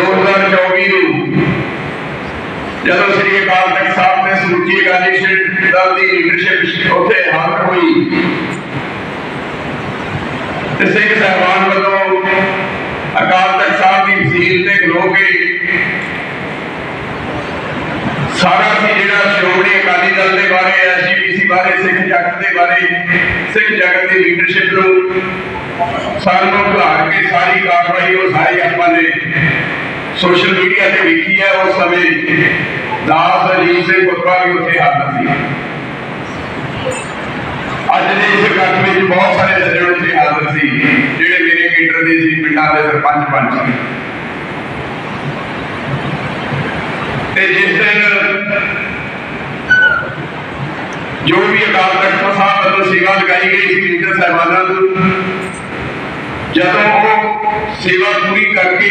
2024 ਨੂੰ। ਜਦੋਂ ਸ੍ਰੀ ਅਕਾਲ ਤਖਤ ਸਾਹਿਬ ਨੇ ਸਮੁੱਚੀ ਅਕਾਲੀ ਦਲ ਦੀ ਲੀਡਰਸ਼ਿਪ ਉੱਥੇ ਹਾਜ਼ਰ ਹੋਈ, ਤੇ ਸਿੰਘ ਸਾਹਿਬਾਨ ਵੱਲੋਂ ਅਕਾਲ ਤਖਤ ਸਾਹਿਬ ਦੀ ਵਸੀਲ ਤੇ ਖਲੋ ਕੇ ਸਾਰਾ ਸੀ ਜਿਹੜਾ ਸ਼੍ਰੋਮਣੀ ਅਕਾਲੀ ਦਲ ਦੇ ਬਾਰੇ ਐਸਜੀਪੀਸੀ ਬਾਰੇ, ਸਿੱਖ ਜਗਤ ਦੇ ਬਾਰੇ, ਸਿੱਖ ਜਗਤ ਦੀ ਲੀਡਰਸ਼ਿਪ ਨੂੰ ਸਾਨੂੰ ਭੁਲਾ ਕੇ ਸਾਰੀ ਕਾਰਵਾਈ ਉਹ ਸਾਰੀ ਆਪਾਂ ਨੇ سوشل میڈیا سے دیکھی ہے، اس سمیں داس علی سے خطبہ بھی اتنے آتا آج نے اسے کٹ میں وچ بہت سارے نظر اتنے حاضر سی جیڑے میرے کیٹر دے سی پنڈاں دے سرپنچ پانچ سی تے جس دن جو بھی اکار تخت صاحب اندر سیوا لگائی گئی اس سی لیڈر صاحبانہ جدوں وہ سیوہ پوری کر کے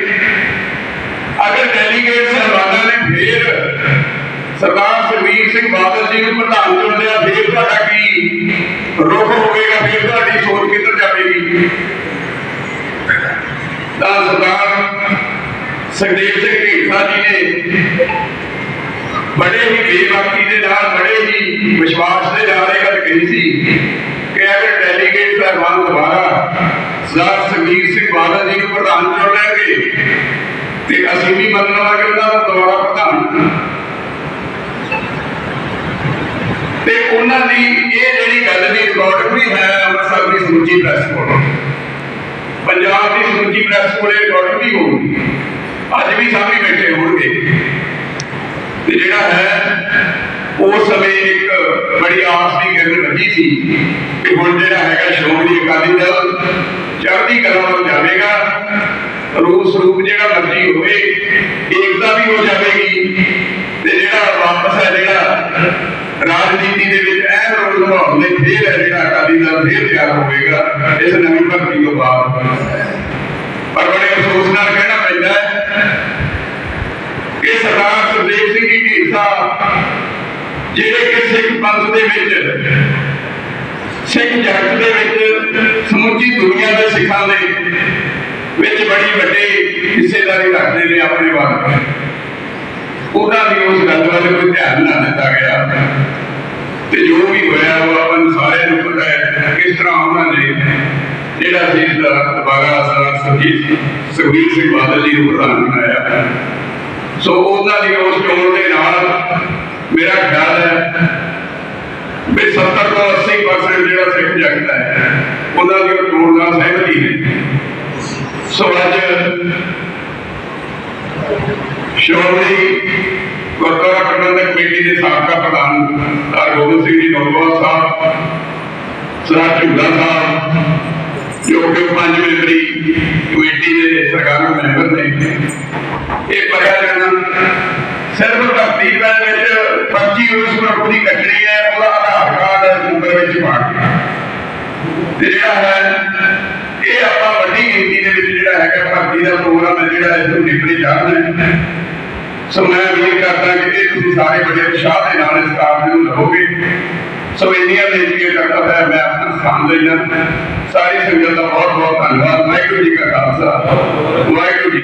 ਅਗਰ ਡੈਲੀਗੇਟ ਸਾਹਿਬਾਨਾਂ ਨੇ ਫੇਰ ਸਰਦਾਰ ਸੁਖਬੀਰ ਸਿੰਘ ਬਾਦਲ ਜੀ ਨੂੰ ਪ੍ਰਧਾਨ ਚੁਣ ਲਿਆ ਫੇਰ ਤੁਹਾਡਾ ਕੀ ਰੁਖ ਹੋਵੇਗਾ ਫੇਰ ਤੁਹਾਡੀ ਸੋਚ ਕਿੱਧਰ ਜਾਵੇਗੀ ਤਾਂ ਸਰਦਾਰ ਸੁਖਦੇਵ ਸਿੰਘ ਢੀਂਡਸਾ ਜੀ ਨੇ ਬੜੇ ਹੀ ਬੇਬਾਕੀ ਦੇ ਨਾਲ ਬੜੇ ਹੀ ਵਿਸ਼ਵਾਸ ਦੇ ਨਾਲ ਇਹ ਗੱਲ ਕਹੀ ਸੀ ਕਿ ਅਗਰ ਡੈਲੀਗੇਟ ਸਾਹਿਬਾਨ ਦੁਬਾਰਾ ਸਰਦਾਰ ਸੁਖਬੀਰ ਸਿੰਘ ਬਾਦਲ ਜੀ ਨੂੰ ਪ੍ਰਧਾਨ ਚੁਣ ਲੈਣਗੇ ਤੇ ਅਸੀਂ ਵੀ ਮੰਨ ਲਵਾਂਗੇ ਉਹਨਾਂ ਨੂੰ ਦੁਬਾਰਾ ਪ੍ਰਧਾਨ ਤੇ ਉਹਨਾਂ ਦੀ ਇਹ ਜਿਹੜੀ ਗੱਲ ਦੀ ਰਿਕਾਰਡ ਵੀ ਹੈ ਅੰਮ੍ਰਿਤਸਰ ਦੀ ਸਮੁੱਚੀ ਪ੍ਰੈਸ ਕੋਲ। ਪੰਜਾਬ ਦੀ ਸਮੁੱਚੀ ਪ੍ਰੈਸ ਕੋਲ ਇਹ ਰਿਕਾਰਡ ਵੀ ਹੋਊਗੀ। ਅੱਜ ਵੀ ਸਾਹਮਣੇ ਬੈਠੇ ਹੋਣਗੇ। ਤੇ ਜਿਹੜਾ ਹੈ ਉਸ ਸਮੇਂ ਇੱਕ ਬੜੀ ਆਸ ਦੀ ਗੱਲ ਵੱਜੀ ਸੀ ਕਿ ਹੁਣ ਜਿਹੜਾ ਹੈਗਾ ਸ਼੍ਰੋਮਣੀ ਅਕਾਲੀ ਦਲ ਚੜ੍ਹਦੀ ਕਲਾ ਵੱਲ ਜਾਵੇਗਾ। ਰੂਪ ਸਰੂਪ ਜਿਹੜਾ ਮਰਜ਼ੀ ਹੋਵੇ, ਏਕਤਾ ਵੀ ਹੋ ਜਾਵੇਗੀ। ਤੇ ਜਿਹੜਾ ਵਾਪਸ ਹੈ ਜਿਹੜਾ ਰਾਜਨੀਤੀ ਦੇ ਵਿੱਚ ਅਹਿਮ ਰੋਲ ਨਿਭਾਉਣ ਫੇਰ ਹੈ ਜਿਹੜਾ ਅਕਾਲੀ ਦਲ, ਫੇਰ ਤਿਆਰ ਹੋਵੇਗਾ, ਇਸ ਨਵੀਂ ਭਰਤੀ ਤੋਂ ਬਾਅਦ। ਪਰ ਬੜੇ ਅਫਸੋਸ ਨਾਲ ਕਹਿਣਾ ਪੈਂਦਾ ਹੈ ਕਿ ਸਰਦਾਰ ਸੁਖਦੇਵ ਸਿੰਘ ਜੀ ਢੀਂਡਸਾ, ਜਿਹੜੇ ਕਿ ਸਿੱਖ ਪੰਥ ਦੇ ਵਿੱਚ, ਸਿੱਖ ਜਗਤ ਦੇ ਵਿੱਚ ਸਮੁੱਚੀ ਦੁਨੀਆ ਦੇ ਸਿੱਖਾਂ ਦੇ ਵਿੱਚ ਬੜੀ ਵੱਡੀ ਹਿੱਸੇਦਾਰੀ ਰੱਖਦੇ ਨੇ ਆਪਣੇ ਵੱਲ ਉਹਨਾਂ ਦੀ ਉਸ ਗੱਲ ਵੱਲ ਕੋਈ ਧਿਆਨ ਨਾ ਦਿੱਤਾ ਗਿਆ। ਤੇ ਜੋ ਵੀ ਹੋਇਆ, ਉਹ ਆਪਾਂ ਨੂੰ ਸਾਰਿਆਂ ਨੂੰ ਪਤਾ ਹੈ ਕਿਸ ਤਰ੍ਹਾਂ ਉਹਨਾਂ ਨੇ ਜਿਹੜਾ ਸੀ ਦਾ ਦੁਬਾਰਾ ਸਰਦਾਰ ਸੁਖਜੀਤ ਸੁਖਬੀਰ ਸਿੰਘ ਬਾਦਲ ਜੀ ਨੂੰ ਪ੍ਰਧਾਨ ਬਣਾਇਆ। ਸੋ ਉਹਨਾਂ ਦੀ ਉਸ ਚੋਣ ਦੇ ਨਾਲ ਮੇਰਾ ਖਿਆਲ ਹੈ ਵੀ 70 ਤੋਂ 80% ਜਿਹੜਾ ਸਿੱਖ ਜਗਤ ਹੈ, ਉਹਨਾਂ ਦੀ ਉਹ ਚੋਣ ਨਾਲ ਸਹਿਮਤੀ ਹੈ। ਸੋ ਅੱਜ ਸ਼੍ਰੋਮਣੀ ਗੁਰਦੁਆਰਾ ਪ੍ਰਬੰਧਕ ਕਮੇਟੀ ਦੇ ਸਾਬਕਾ ਪ੍ਰਧਾਨ ਸਰ ਸਿੰਘ ਜੀ ਨੌਜਵਾਨ ਸਾਹਿਬ, ਸਰ ਝੂਲਾ ਸਾਹਿਬ, ਜੋ ਕਿ ਪੰਜ ਮੈਂਬਰੀ ਕਮੇਟੀ ਦੇ ਸਰਕਾਰੀ ਮੈਂਬਰ ਨੇ। ਇਹ ਪੜਿਆ ਜਾਣਾ ਸਿਰਫ ਧਰਤੀ ਵਿੱਚ ਪਰਚੀ ਉਸ ਗਰੁੱਪ ਦੀ ਕੱਟਣੀ ਹੈ, ਉਹਦਾ ਆਧਾਰ ਕਾਰਡ ਨੰਬਰ ਵਿੱਚ ਪਾ ਕੇ। ਜਿਹੜਾ ਹੈ ਇਹ ਆਪਾਂ ਵੱਡੀ ਗਿਣਤੀ ਦੇ ਵਿੱਚ ਜਿਹੜਾ ਹੈਗਾ ਭਰਤੀ ਦਾ ਪ੍ਰੋਗਰਾਮ ਹੈ ਜਿਹੜਾ ਇਸ ਨੂੰ ਨਿਪੜੇ ਜਾਣਾ ਹੈ ਸੋ ਮੈਂ ਉਮੀਦ ਕਰਦਾ ਕਿ ਇਹ ਤੁਸੀਂ ਸਾਰੇ ਬੜੇ ਉਤਸ਼ਾਹ ਦੇ ਨਾਲ ਇਸ ਕਾਰਜ ਨੂੰ ਲਓਗੇ ਸੋ ਇੰਨੀਆਂ ਬੇਨਤੀਆਂ ਕਰਦਾ ਹੋਇਆ ਮੈਂ ਆਪਣਾ ਸਥਾਨ ਲੈਣਾ ਸਾਰੀ ਸੰਗਤ ਦਾ ਬਹੁਤ ਬਹੁਤ ਧੰਨਵਾਦ ਵਾਹਿਗੁਰੂ ਜੀ ਕਾ ਖਾਲਸਾ ਵਾਹਿਗੁਰੂ ਜੀ